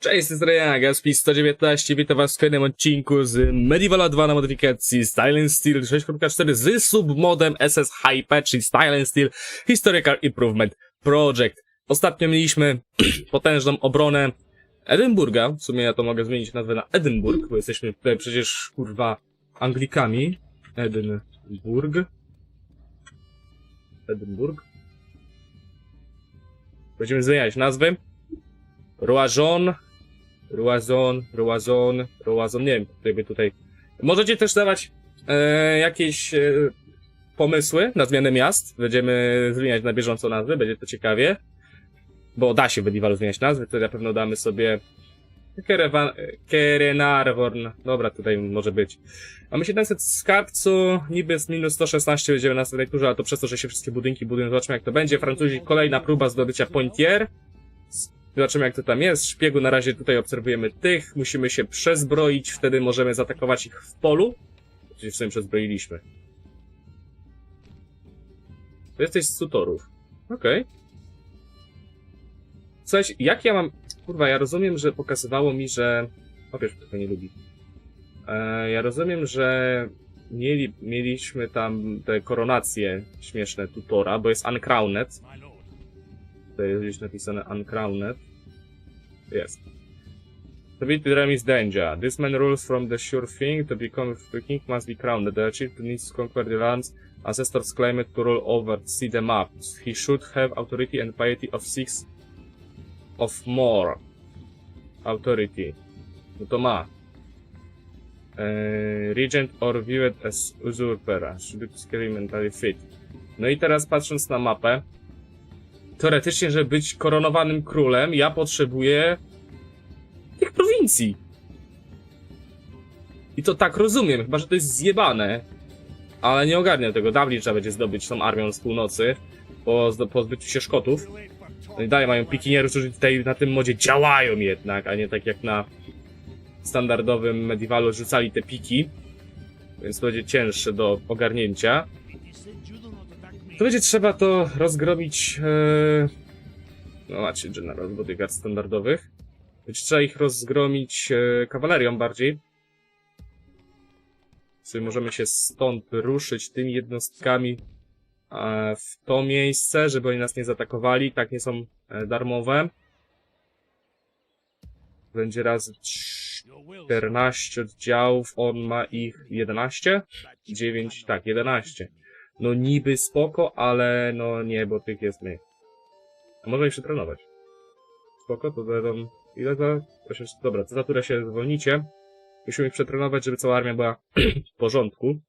Cześć, z Rejana, Gaspi 119, witam was w kolejnym odcinku z Medievala 2 na modyfikacji Style and Steel 6.4 z submodem SS Hype, czyli Style and Steel Historical Improvement Project. Ostatnio mieliśmy potężną obronę Edynburga, w sumie ja to mogę zmienić nazwę na Edynburg, bo jesteśmy tutaj przecież, kurwa, Anglikami. Edynburg. Edynburg. Będziemy zmieniać nazwy. Roajon, Roazon, Roazon, Roazon, nie wiem, jakby tutaj. Możecie też dawać e, jakieś e, pomysły na zmianę miast. Będziemy zmieniać na bieżąco nazwy, będzie to ciekawie. Bo da się w zmieniać nazwy, to na pewno damy sobie Kerewan, Kerenarvorn. Dobra, tutaj może być. Mamy 700 skarbcu, niby z minus 116 będziemy na następnej turze, ale to przez to, że się wszystkie budynki budują, zobaczmy jak to będzie. Francuzi, kolejna próba zdobycia Pointier. Zobaczymy jak to tam jest. Szpiegu na razie tutaj obserwujemy tych. Musimy się przezbroić, wtedy możemy zaatakować ich w polu. Czyli w sumie przezbroiliśmy. To jesteś z tutorów. Okej. Słuchajcie, jak ja mam... Kurwa, ja rozumiem, że pokazywało mi, że... Papież tego nie lubi. E, ja rozumiem, że mieli, mieliśmy tam te koronacje śmieszne tutora, bo jest Uncrowned. Tutaj jest gdzieś napisane Uncrowned. Jest. To beat the realm is danger. This man rules from the sure thing. To become the king must be crowned. The chief needs to conquer the lands. Ancestors claim it to rule over, see them up. He should have authority and piety of six of more. Authority. No to ma. Eee, regent or viewed as usurper. Should be mentally fit. No i teraz patrząc na mapę, teoretycznie, żeby być koronowanym królem, ja potrzebuję tych prowincji. I to tak rozumiem, chyba że to jest zjebane. Ale nie ogarniam tego. Dublin trzeba będzie zdobyć tą armią z północy po pozbyciu się Szkotów. No i dalej mają pikinierów, którzy tutaj na tym modzie działają jednak, a nie tak jak na standardowym medievalu rzucali te piki. Więc to będzie cięższe do ogarnięcia. To będzie trzeba to rozgromić. E... No macie General Bodyguard standardowych. Będzie trzeba ich rozgromić e... kawalerią bardziej. Sobie możemy się stąd ruszyć tymi jednostkami e, w to miejsce, żeby oni nas nie zaatakowali. Tak nie są e, darmowe. Będzie razy 14 oddziałów, on ma ich 11? 9, tak, 11. No niby spoko, ale no nie, bo tych jest mniej. A można ich przetrenować. Spoko, to będą... Ile za... Dobra, to za turę się zwolnicie. Musimy ich przetrenować, żeby cała armia była w porządku.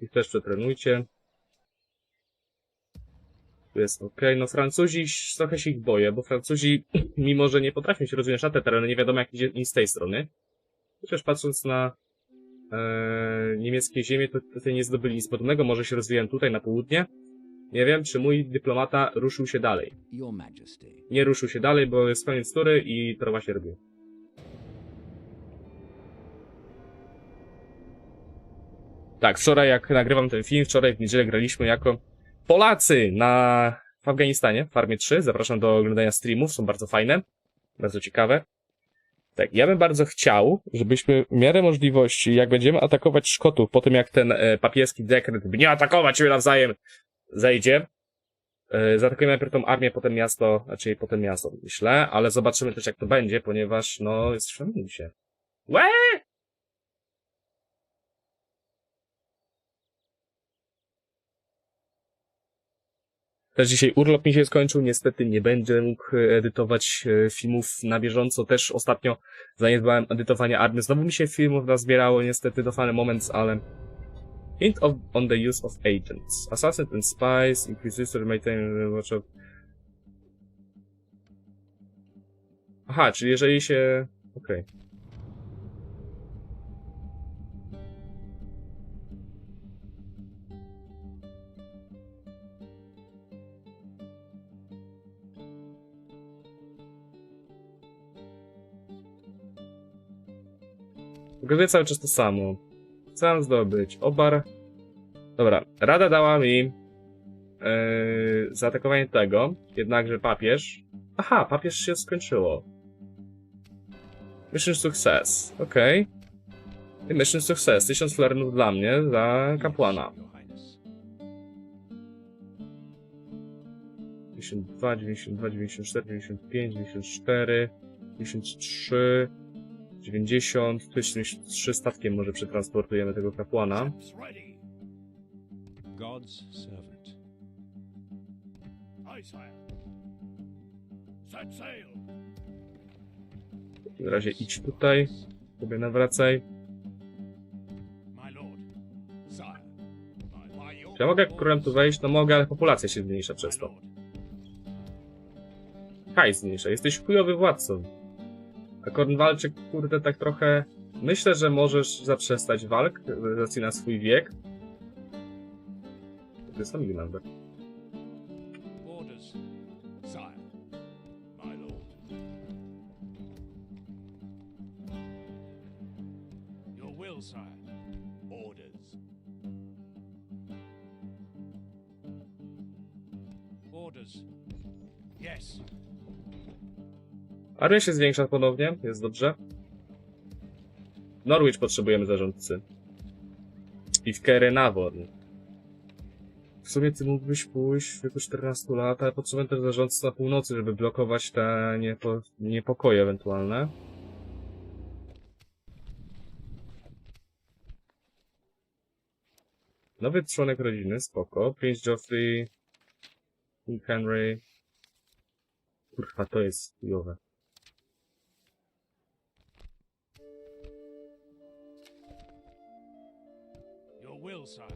Ich też przetrenujcie. Tu jest ok. No Francuzi, trochę się ich boję, bo Francuzi, mimo że nie potrafią się rozwijać na te tereny, nie wiadomo jak idzie im z tej strony. Chociaż patrząc na e, niemieckie ziemie, to tutaj nie zdobyli nic podobnego, może się rozwijają tutaj na południe. Nie wiem, czy mój dyplomata ruszył się dalej. Nie ruszył się dalej, bo jest koniec tury i to właśnie robił. Tak, wczoraj jak nagrywam ten film, wczoraj w niedzielę graliśmy jako Polacy na w Afganistanie, w Farmie 3. Zapraszam do oglądania streamów, są bardzo fajne, bardzo ciekawe. Tak, ja bym bardzo chciał, żebyśmy w miarę możliwości, jak będziemy atakować Szkotów, po tym jak ten e, papieski dekret, by nie atakować siebie nawzajem, zejdzie, e, zaatakujemy najpierw tą armię, potem miasto, znaczy potem miasto, myślę, ale zobaczymy też jak to będzie, ponieważ, no, jest w się. Łe! Też dzisiaj urlop mi się skończył, niestety nie będę mógł e, edytować e, filmów na bieżąco. Też ostatnio zaniedbałem edytowania armii. Znowu mi się filmów nazbierało, niestety do fany moments, ale... Hint of, on the use of agents. Assassin and spies, inquisitor, maintain, watch out. Aha, czyli jeżeli się... Okej. Pokazuję cały czas to samo. Chcę zdobyć obar. Dobra, rada dała mi yy, zaatakowanie tego, jednakże papież Aha, papież się skończyło. Mission success. Okej. I Mission success. 1000 flernów dla mnie, za kapłana. 92, 92, 94, 95, 94, 93, 90. Tu jeszcze 3 statkiem może przetransportujemy tego kapłana. W takim razie idź tutaj, sobie nawracaj. Czy ja mogę jak królem tu wejść? No mogę, ale populacja się zmniejsza przez to. Hajs zmniejsza, jesteś chujowy władcą. A Kornwalczyk, kurde, tak trochę... Myślę, że możesz zaprzestać walk, z racji na swój wiek. To jest family Armia się zwiększa ponownie, jest dobrze. Norwich potrzebujemy zarządcy. I w Kerenavorn. W sumie ty mógłbyś pójść w wieku 14 lat, ale potrzebujemy też zarządcy na północy, żeby blokować te niepo niepokoje ewentualne. Nowy członek rodziny, spoko. Prince Joffrey, King Henry. Kurwa, to jest chujowe. Sire.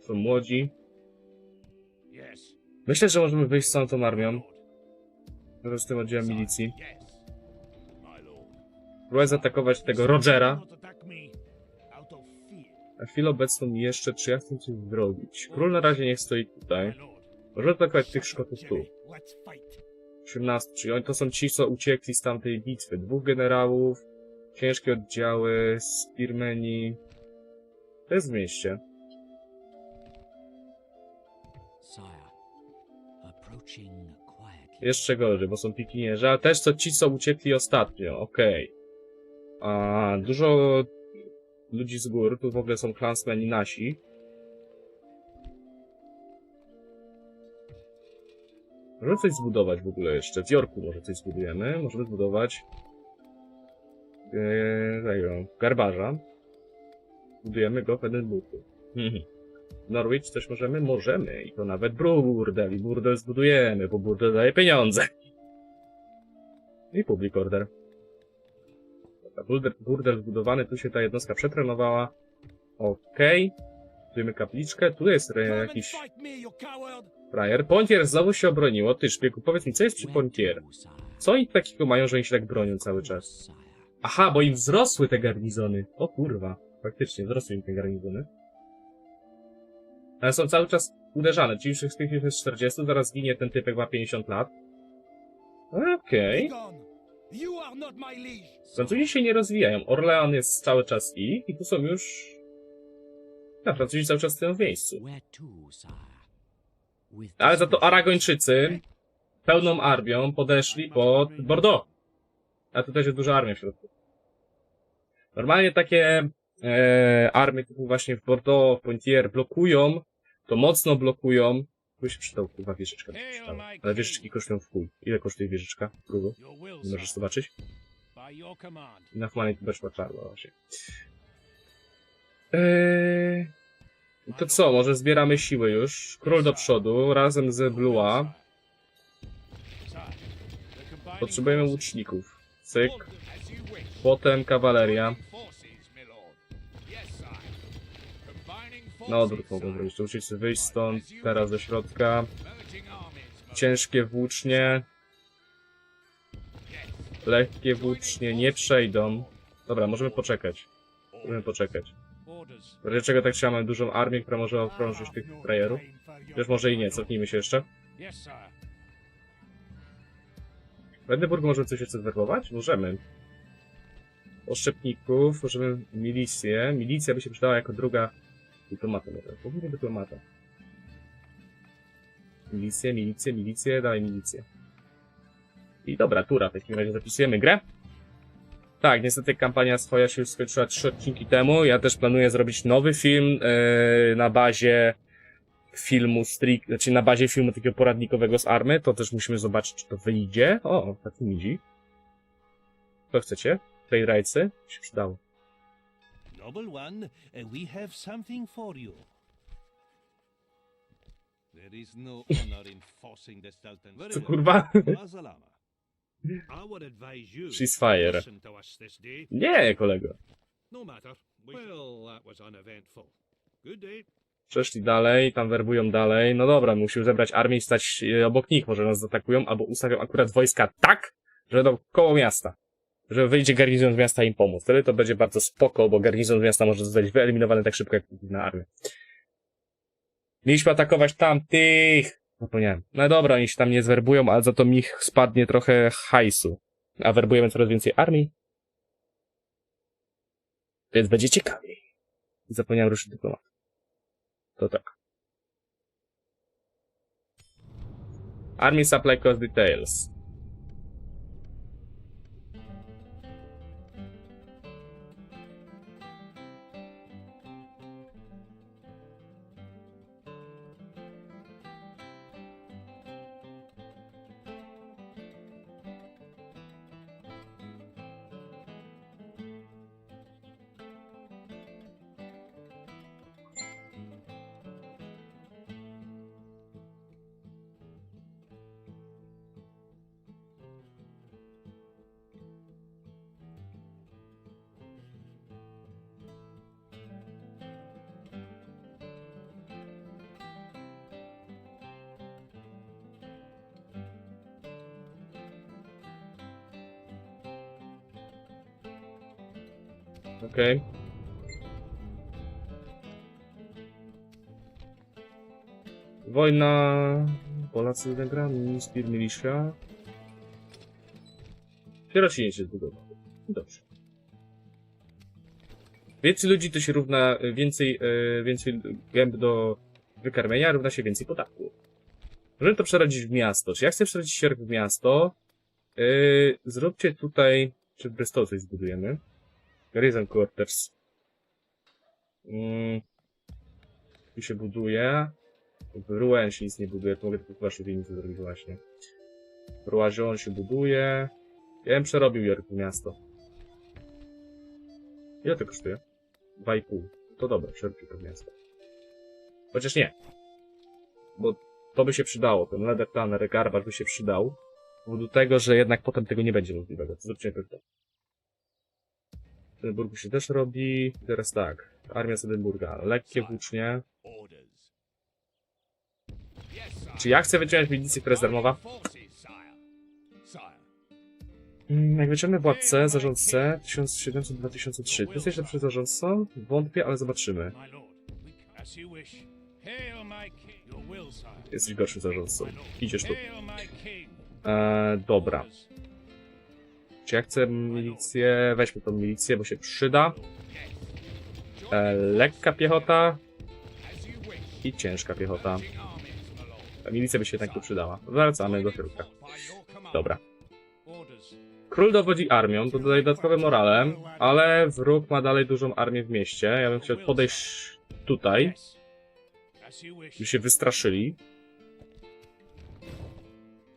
Są młodzi. Myślę, że możemy wyjść z całą tą armią. Wraz z tym oddziałem milicji. Próbuję zaatakować tego Rogera. Na chwilę obecną jeszcze, czy ja chcę coś zrobić? Król na razie niech stoi tutaj. Możemy atakować tych Szkotów tu. Let's fight. 18, czyli oni to są ci, co uciekli z tamtej bitwy. Dwóch generałów, ciężkie oddziały, spearmeni. To jest w mieście. Jeszcze gorzej, bo są pikinierzy, ale też co ci, co uciekli ostatnio. Okej. A dużo ludzi z gór, tu w ogóle są klansmeni nasi. Możemy coś zbudować w ogóle jeszcze. W Jorku może coś zbudujemy. Możemy zbudować ee, tego, garbarza. Budujemy go w Edynburgu. Mhm. Norwich też możemy? Możemy. I to nawet burdel. I burdel zbudujemy, bo burdel daje pieniądze. I public order. Dobra, burdel, burdel zbudowany, tu się ta jednostka przetrenowała. Okej. Budujemy kapliczkę. Tu jest re, jakiś frajer. Pontier znowu się obroniło. Ty, szpieku, powiedz mi, co jest przy Pontier? Co oni takiego mają, że oni się tak bronią cały czas? Aha, bo im wzrosły te garnizony. O kurwa. Faktycznie, wzrosły im te garnizony. Ale są cały czas uderzane. Czyli z tych jest 40, zaraz ginie ten typek ma 50 lat. Okej. Be Francuzi się nie rozwijają. Orlean jest cały czas ich i tu są już... No, Francuzi cały czas stoją w miejscu. Sire? With Ale za to Aragończycy pełną armią podeszli pod Bordeaux. A tu też jest duża armia w środku. Normalnie takie e, armie typu właśnie w Bordeaux, w Poitiers blokują, to mocno blokują. Tu się przydał kurwa wieżyczka. przydała. Ale wieżyczki kosztują w chuj. Ile kosztuje wieżyczka? Will, Nie możesz zobaczyć? Na Fmanie to weszła czarna właśnie. Eee, to co, może zbieramy siły już. Król do przodu, razem z Blue'a. Sire, the combining Potrzebujemy łuczników. Cyk. Potem kawaleria. Na odwrót mogą zrobić. To musicie sobie wyjść stąd, teraz do środka. Ciężkie włócznie, lekkie włócznie nie przejdą. Dobra, możemy poczekać. Możemy poczekać. Orders. W razie czego tak trzeba mamy dużą armię, która może okrążyć tych frajerów. Też może i nie, cofnijmy się jeszcze. W możemy coś jeszcze zwerbować? Możemy. Oszczepników, możemy milicję. Milicja by się przydała jako druga dyplomata. może. Powinien dyplomata. Milicję, milicję, milicję, dalej milicję. I dobra, tura. W takim razie zapisujemy grę. Tak, niestety kampania swoja się już skończyła trzy odcinki temu. Ja też planuję zrobić nowy film yy, na bazie filmu strict, znaczy na bazie filmu takiego poradnikowego z Army. To też musimy zobaczyć, czy to wyjdzie. O, taki midzi. Co chcecie? Rightsy? Się przydało. Noble one, uh, we have something for you. There is no honor in forcing the Sultan. Co kurwa? Mazalama. I would advise you She's fire. listen to us this day. Nie, kolego. No matter. Well, that was uneventful. Good day. Przeszli dalej, tam werbują dalej. No dobra, musimy zebrać armię i stać e, obok nich. Może nas zaatakują, albo ustawią akurat wojska tak, że będą koło miasta. Że wyjdzie garnizon z miasta im pomóc. Wtedy to będzie bardzo spoko, bo garnizon z miasta może zostać wyeliminowany tak szybko jak na armię. Mieliśmy atakować tamtych! Zapomniałem. No dobra, oni się tam nie zwerbują, ale za to mi spadnie trochę hajsu. A werbujemy coraz więcej armii. Więc będzie ciekawiej. Zapomniałem ruszyć dyplomat. To tak. Army Supply Cost Details. Okej. Wojna. Polacy wygrani, Spear Militia. Sierocinie się zbudowało. Dobrze. Więcej ludzi to się równa więcej, e, więcej gęb do wykarmienia równa się więcej podatku. Możemy to przerodzić w miasto. Czy ja chcę przerodzić sierp w miasto? E, zróbcie tutaj, czy w Bristol coś zbudujemy. Garrison Quarters. Mm. Tu się buduje. W Rouen się nic nie buduje, to mogę tylko waszej winnicy zrobić właśnie. W Roajon się buduje. Ja bym przerobił Jork w miasto. Ile to kosztuje? 2,5. To dobra, przerobił to miasto. Chociaż nie. Bo to by się przydało. Ten Leather Planner Garbage by się przydał. Z powodu tego, że jednak potem tego nie będzie możliwego. Zróbcie to. W Edynburgu się też robi. Teraz tak. Armia z Edynburga. Lekkie włócznie. Czy ja chcę wyciągnąć milicję, która jest darmowa? Mm, Jak wyciągnę władcę, zarządcę 1700-2003. To jest jeszcze przy zarządcą? Wątpię, ale zobaczymy. Jesteś gorszym zarządcą. Idziesz tu. Eee, dobra. Czy ja chcę milicję? Weźmy tą milicję, bo się przyda. Eee, lekka piechota i ciężka piechota. Ta milicja by się jednak tu przydała. Wracamy do środka. Dobra. Król dowodzi armią, to dodaje dodatkowe morale, ale wróg ma dalej dużą armię w mieście. Ja bym chciał podejść tutaj, by się wystraszyli.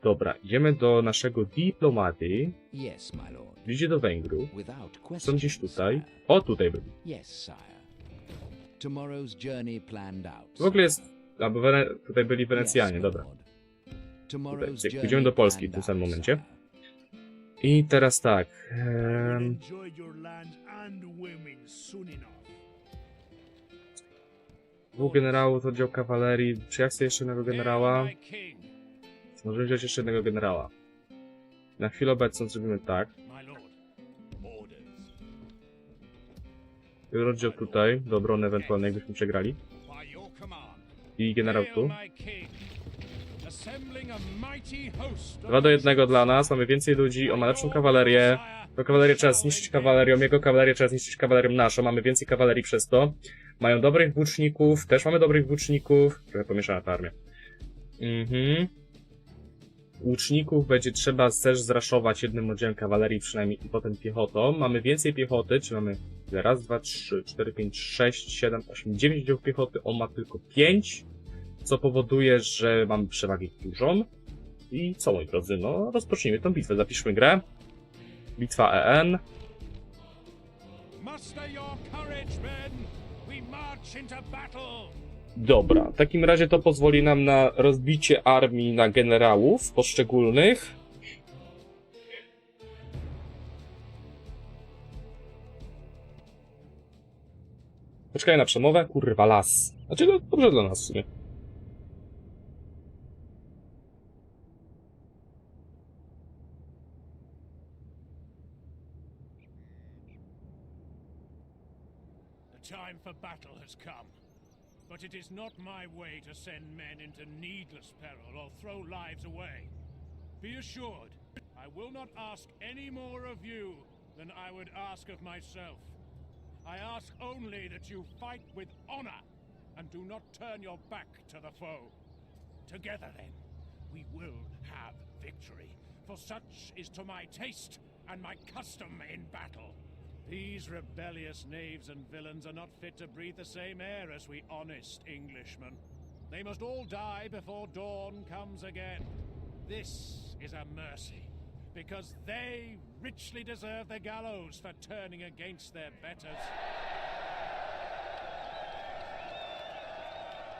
Dobra, idziemy do naszego dyplomaty. Yes, my lord. Idzie do Węgrów. Without question. Są gdzieś tutaj. O, tutaj byli. Yes, sire. Tomorrow's journey planned out. W ogóle jest... Albo Wene... tutaj byli Wenecjanie, dobra. Tutaj, pójdziemy do Polski w tym samym momencie. I teraz tak. enough. dwóch generałów, oddział kawalerii. Czy ja chcę jeszcze jednego generała? Możemy wziąć jeszcze jednego generała. Na chwilę obecną zrobimy tak. Oddział tutaj, do obrony ewentualnie jakbyśmy przegrali. I generał tu. Dwa do jednego dla nas, mamy więcej ludzi, on ma lepszą kawalerię. To kawalerię trzeba zniszczyć kawalerią, jego kawalerię trzeba zniszczyć kawalerią naszą, mamy więcej kawalerii przez to. Mają dobrych włóczników, też mamy dobrych włóczników. Trochę pomieszana ta armia. Mhm. Łuczników będzie trzeba też zraszować jednym oddziałem kawalerii przynajmniej i potem piechotą. Mamy więcej piechoty, czy mamy raz, dwa, trzy, cztery, pięć, sześć, siedem, osiem, dziewięć oddziałów piechoty, on ma tylko pięć, co powoduje, że mamy przewagę dużą. I co moi drodzy, no rozpocznijmy tą bitwę, zapiszmy grę. Bitwa EN. Muster your courage, men. We march into battle. Dobra, w takim razie to pozwoli nam na rozbicie armii na generałów poszczególnych. Poczekaj na przemowę. Kurwa, las. Znaczy, no, dobrze dla nas w sumie. The time for battle has come. But it is not my way to send men into needless peril or throw lives away. Be assured, I will not ask any more of you than I would ask of myself. I ask only that you fight with honor and do not turn your back to the foe. Together, then, we will have victory, for such is to my taste and my custom in battle. These rebellious knaves and villains are not fit to breathe the same air as we honest Englishmen. They must all die before dawn comes again. This is a mercy, because they richly deserve the gallows for turning against their betters.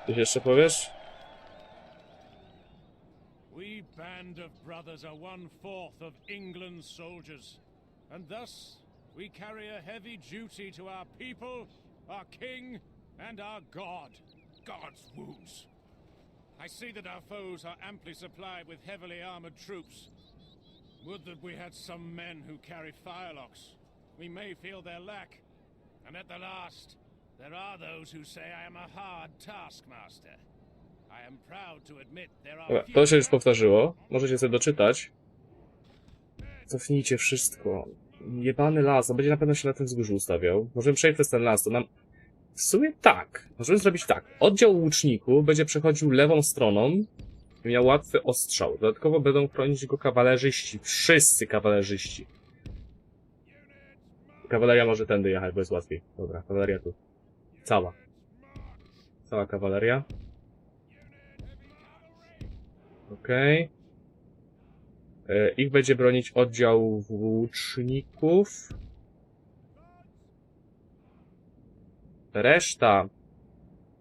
Coś jeszcze powiesz? We band of brothers are one fourth of England's soldiers, and thus we carry a heavy duty to our people, our king, and our God. God's wounds. I see that our foes are amply supplied with heavily armored troops. Would that we had some men who carry firelocks. We may feel their lack. And at the last, there are those who say I am a hard taskmaster. I am proud to admit there are Dobra, to się już powtórzyło. Możecie sobie doczytać. Cofnijcie wszystko. Jebany las, on będzie na pewno się na tym wzgórzu ustawiał. Możemy przejść przez ten las, to nam... W sumie tak. Możemy zrobić tak. Oddział łuczników będzie przechodził lewą stroną i miał łatwy ostrzał. Dodatkowo będą chronić go kawalerzyści. Wszyscy kawalerzyści. Kawaleria może tędy jechać, bo jest łatwiej. Dobra, kawaleria tu. Cała. Cała kawaleria. Okej. E, Ich będzie bronić oddział włóczników. Reszta,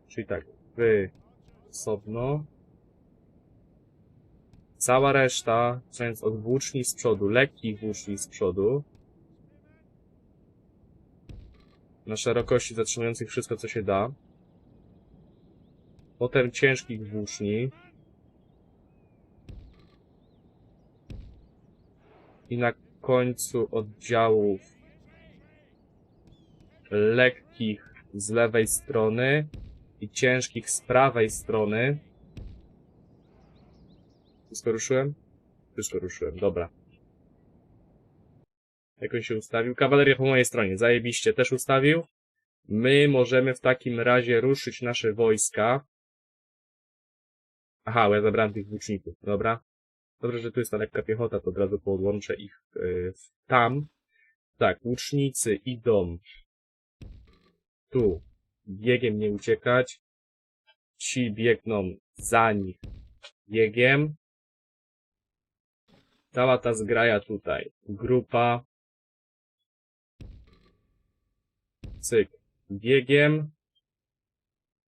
czyli tak, wy osobno. Cała reszta, zaczynając od włóczni z przodu, lekkich włóczni z przodu. Na szerokości zatrzymujących wszystko, co się da. Potem ciężkich włóczni. I na końcu oddziałów lekkich z lewej strony i ciężkich z prawej strony. Wszystko ruszyłem? Wszystko ruszyłem, dobra. Jak on się ustawił? Kawaleria po mojej stronie, zajebiście też ustawił. My możemy w takim razie ruszyć nasze wojska. Aha, ja zabrałem tych włóczników, dobra. Dobrze, że tu jest ta lekka piechota, to od razu podłączę ich w- tam. Tak, łucznicy idą tu. Biegiem nie uciekać. Ci biegną za nich biegiem. Cała ta zgraja tutaj. Grupa. Cyk. Biegiem.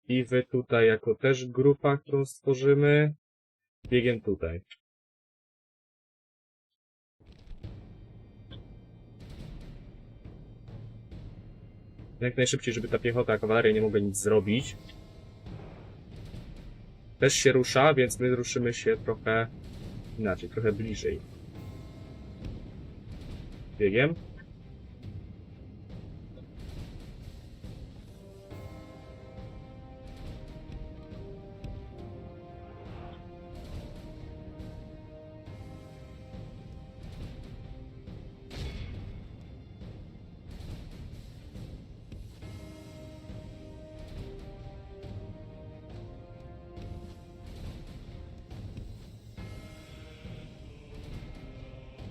I wy tutaj jako też grupa, którą stworzymy. Biegiem tutaj. Jak najszybciej, żeby ta piechota, kawaleria nie mogła nic zrobić. Też się rusza, więc my ruszymy się trochę inaczej, trochę bliżej. Biegiem.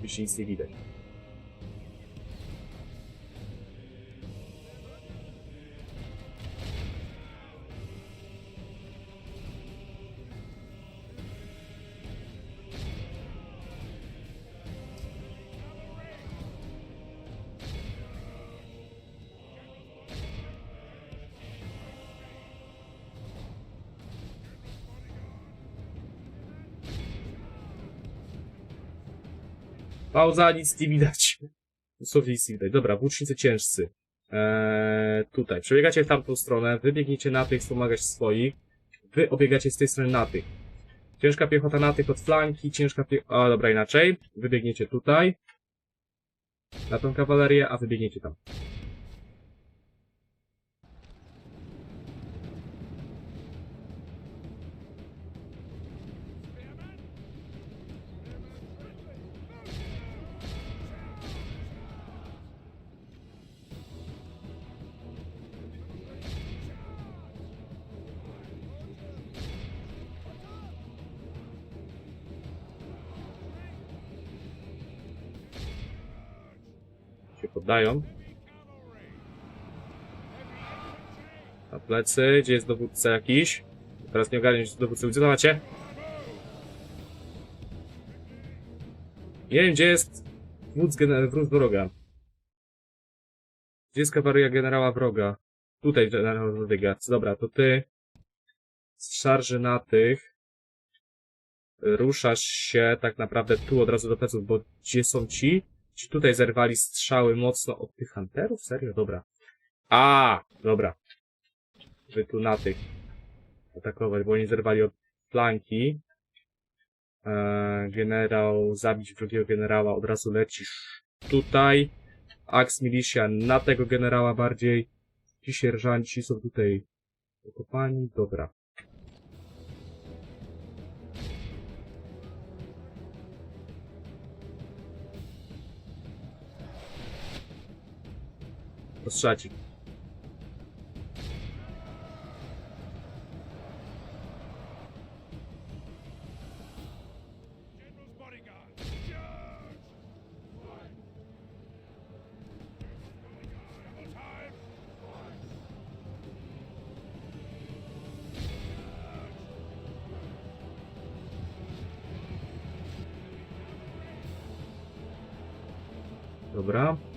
Oczywiście nic nie widać. Pauza, nic nie widać. Dosłownie nic nie widać. Dobra, włócznicy ciężcy. Eee, tutaj. Przebiegacie w tamtą stronę, wybiegniecie na tych, wspomagać swoich. Wy obiegacie z tej strony na tych. Ciężka piechota na tych od flanki, ciężka piechota... A, dobra, inaczej. Wybiegniecie tutaj. Na tą kawalerię, a wybiegniecie tam. Poddają. Na plecy, gdzie jest dowódca jakiś? Teraz nie ogarnię, że dowódcy gdzie to macie? Nie wiem, gdzie jest wódz, wróg wroga. Gdzie jest kawaleria generała wroga? Tutaj generał Rodryga. Dobra, to ty z szarży na tych ruszasz się tak naprawdę tu od razu do pleców, bo gdzie są ci? Ci tutaj zerwali strzały mocno od tych hunterów? Serio? Dobra. A, dobra. Wy tu na tych atakować, bo oni zerwali od flanki. Eee, generał, zabić drugiego generała, od razu lecisz tutaj. Ax Militia na tego generała bardziej. Ci sierżanci są tutaj okopani. Dobra. Postrzelać. Dobra.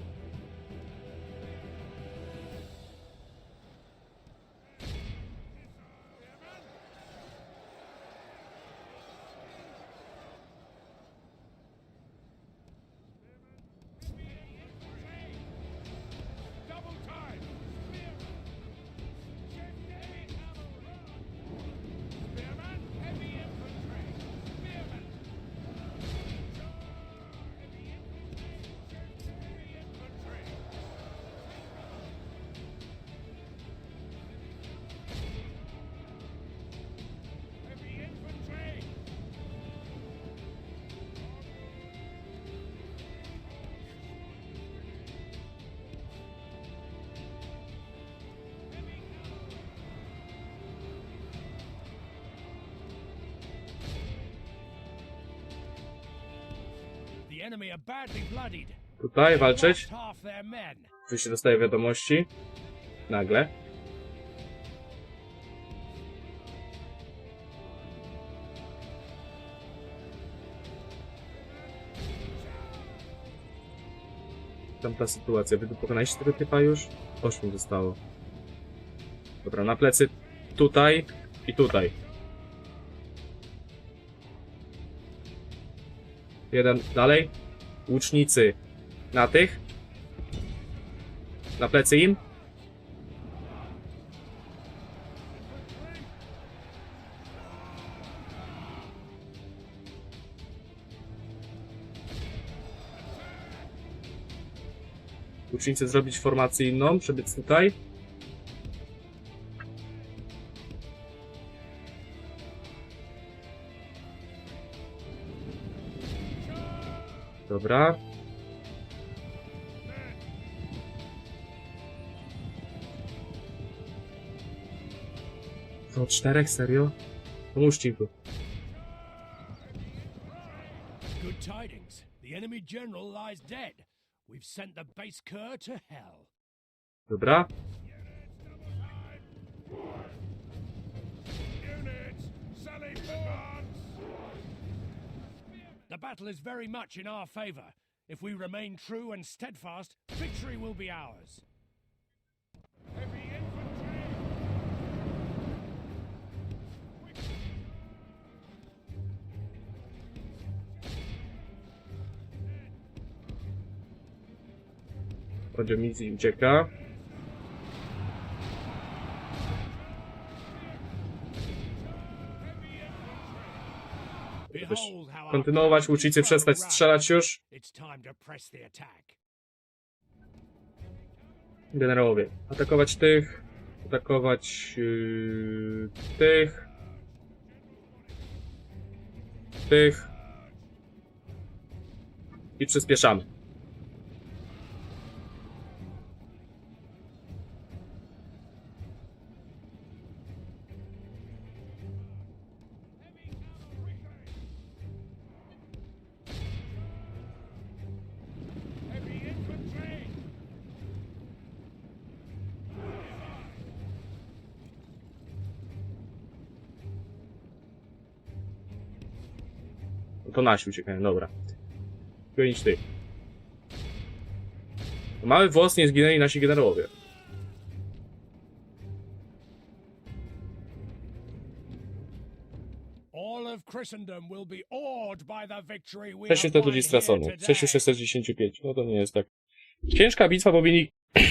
Tutaj walczyć. Oczywiście dostaję wiadomości. Nagle. Tamta sytuacja. Wy pokonaliście tego typa już? Ośmiu zostało. Dobra, na plecy. Tutaj i tutaj. Jeden dalej. Łucznicy na tych. Na plecy im. Ucznicy zrobić formację inną, przebiec tutaj. Dobra. To czterech, serio? Pomóżcie tu. Good tidings. The enemy general lies dead. We've sent the base cur to hell. Dobra. The battle is very much in our favor. If we remain true and steadfast, victory will be ours. Heavy infantry! Będzie misji ucieka. Behold how our Kontynuować, is przestać strzelać już. Generałowie. Atakować tych. Atakować yy, tych. Tych. I przyspieszamy. To nasi uciekają, dobra. Gonić tych. Mały włos nie zginęli nasi generałowie. All of Christendom will be awed by the victory we 600 have ludzi straconych. here today. 6615. No to nie jest tak. Ciężka bitwa, bo mieli...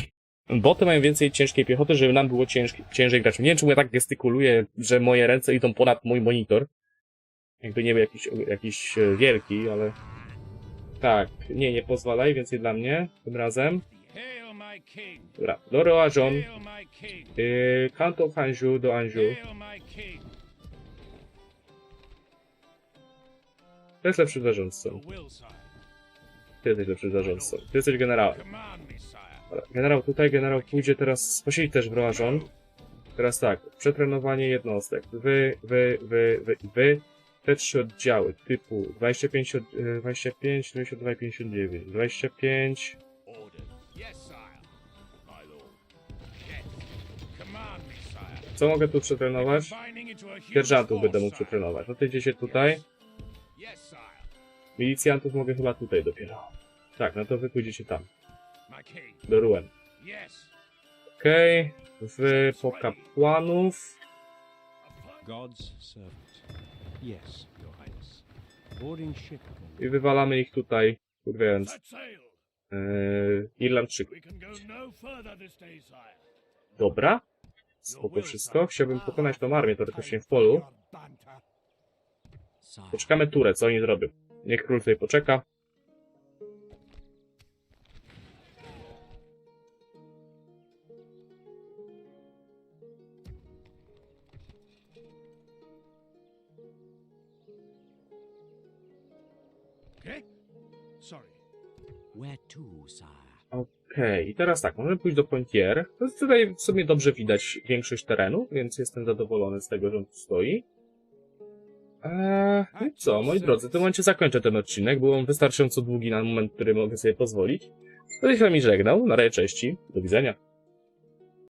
Boty mają więcej ciężkiej piechoty, żeby nam było ciężki, ciężej grać. Nie wiem, czemu ja tak gestykuluję, że moje ręce idą ponad mój monitor. Jakby nie był jakiś, jakiś e, wielki, ale... Tak, nie, nie pozwalaj, więcej dla mnie tym razem. Dobra, do Roajon, yy, Anjou do king! To jest lepszy zarządcą. Ty jesteś lepszym zarządcą. Ty jesteś generałem. Generał tutaj, generał pójdzie teraz, posiedzi też w Roajon. Teraz tak, przetrenowanie jednostek. Wy, wy, wy, wy wy. Te trzy oddziały typu 25, od- e, 25, 22 i 59. 25, Order. Yes, sire. My lord. Yes. Command me, sire. co mogę tu przetrenować? Sierżantów będę mógł przetrenować. No to idziecie tutaj. Milicjantów mogę chyba tutaj dopiero. Tak, no to wy pójdziecie tam, do Rouen. Yes. Okej, wy po kapłanów. I wywalamy ich tutaj, sail. yy, Irlandczyków. We can go no. Dobra. Spoko wszystko. Chciałbym pokonać tą armię teoretycznie w polu. Poczekamy turę, co oni zrobią. Niech król tutaj poczeka. Okej, i teraz tak, możemy pójść do Pointier. Tutaj w sumie dobrze widać większość terenu, więc jestem zadowolony z tego, że on tu stoi. Eee, no co, moi drodzy, w tym momencie zakończę ten odcinek. Był on wystarczająco długi na moment, który mogę sobie pozwolić. To się z wami żegnał. Na razie, cześć do widzenia.